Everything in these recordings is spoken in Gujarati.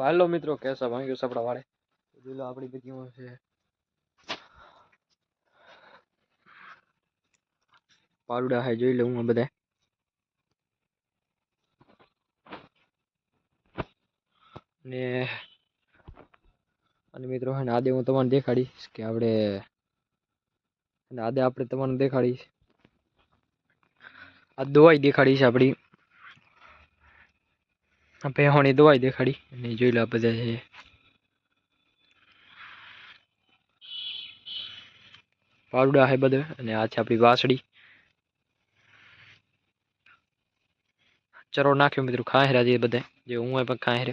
તો હાલો મિત્રો કેસ ભાંગ્યું સપડા વાળે જુલો આપણી બધી છે પારુડા હે જોઈ લઉં બધા ને અને મિત્રો હે આદે હું તમને દેખાડીશ કે આપણે અને આદે આપણે તમને દેખાડીશ આ દવાઈ દેખાડીશ આપણી અપે હોણી દવાઈ દે ખાડી ની જોઈ લો બધે છે પાળુડા હે બધે અને આ છે આપડી વાસડી ચરો નાખ્યો મિત્રો ખાહેરા જે બધે જે હું હોય પણ ખાહેરે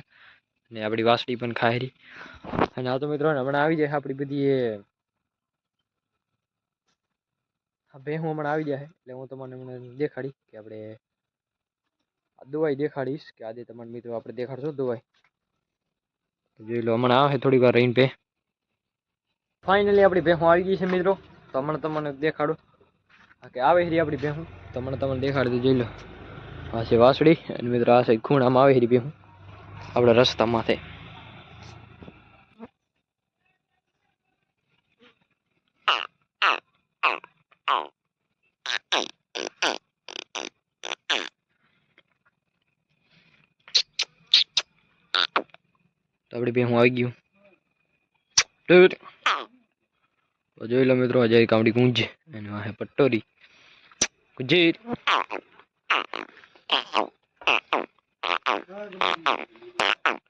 અને આપડી વાસડી પણ ખાહેરી અને આ તો મિત્રો નમણ આવી જાય છે આપડી બધી એ હવે હું હમણ આવી જશે એટલે હું તમને દેખાડી કે આપણે दुवाई देखा दिस के आजे तमने मित्र आपरे देखाड़शो दुवाई જોઈ લો હમણે આવે થોડીવાર રૈન પે ફાઇનલી આપડી ભેંસો આવી ગઈ છે મિત્રો તો હમણે તમને દેખાડું કે આવે હરી આપડી ભેંસો તમને તમને દેખાડી દે જોઈ લો આસે વાસડી અને મિત્રો આસે ઘૂણામ આવે હરી ભેંસો આપડે રસ્તા માથે આપણી બે હું આવી ગયું તો જોઈ લો મિત્રો હજારી કામડી ગુંજ અને આ પટ્ટોરી ગુંજી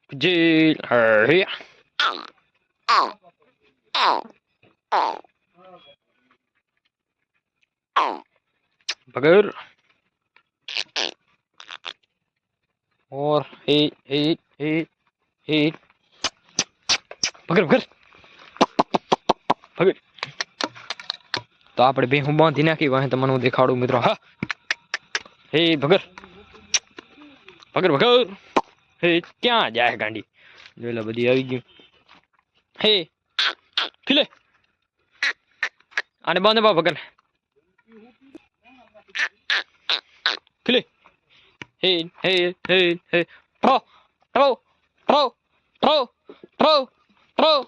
ગુંજી बगैर और हे हे हे हे પકડ પકડ પકડ તો આપણે બે હું બાંધી નાખી વાહે તમને હું દેખાડું મિત્રો હા હે ભગર ભગર ભગર હે ક્યાં જાય ગાંડી જોયેલા બધી આવી ગયું હે ખીલે આને બાંધે બા ભગર ખીલે હે હે હે હે પ્રો પ્રો પ્રો પ્રો પ્રો हां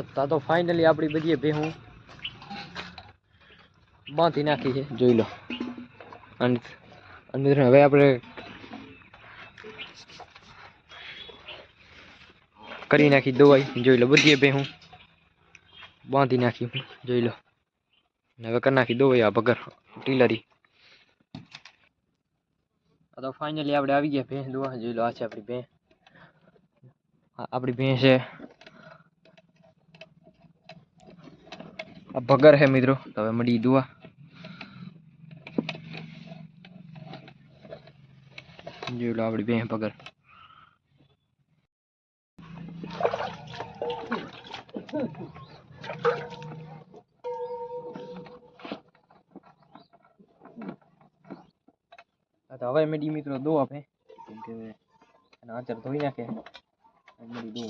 आता तो फाइनली आपरी बदिए भैंसू बांध दी नाखी है જોઈ લો અન મિત્રો હવે આપણે કરી નાખી દવાઈ જોઈ લો બદિયે भैंसू બાંધી નાખી જોઈ લો હવે કરી નાખી દવા આ બગર ટીલરી તો ફાઇનલી આપણે આવી ગયા ભેંસ દોવા જોઈ લો આ છે આપણી ભેંસ આપણી ભેંસ છે આ ભગર છે મિત્રો તો હવે મળી દુવા જોઈ લો આપણી ભેંસ ભગર આ તો હવે મેડી મિત્રો દો આપે કેમ કે આચર ધોઈ નાખે મેડી દો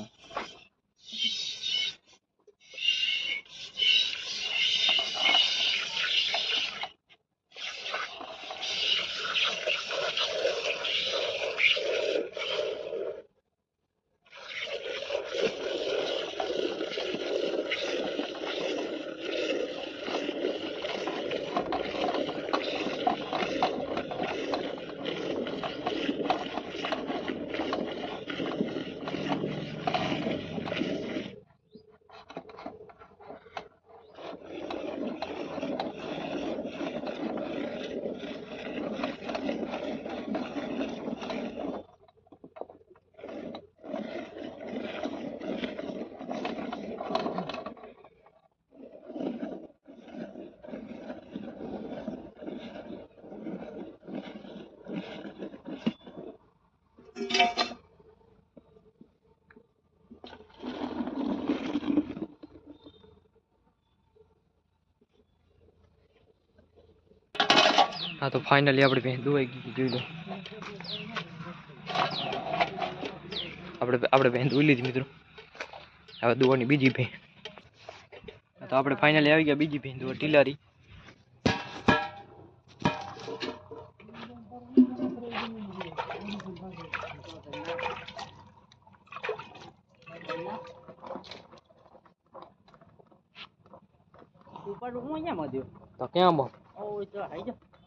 હા તો ફાઇનલી આપણે ભેંસ દુવાઈ ગઈ જોઈ લો આપણે આપણે ભેંસ દુઈ લીધી મિત્રો હવે દુવાની બીજી ભેં તો આપણે ફાઇનલી આવી ગયા બીજી ભેં દુવા ટીલારી તો ક્યાં બો ઓ તો હાઈ જા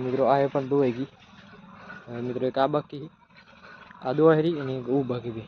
મિત્રો આ પણ દોવાઈ ગઈ મિત્રો એક આ બાકી આ દોહરી અને એક ઉ બાકી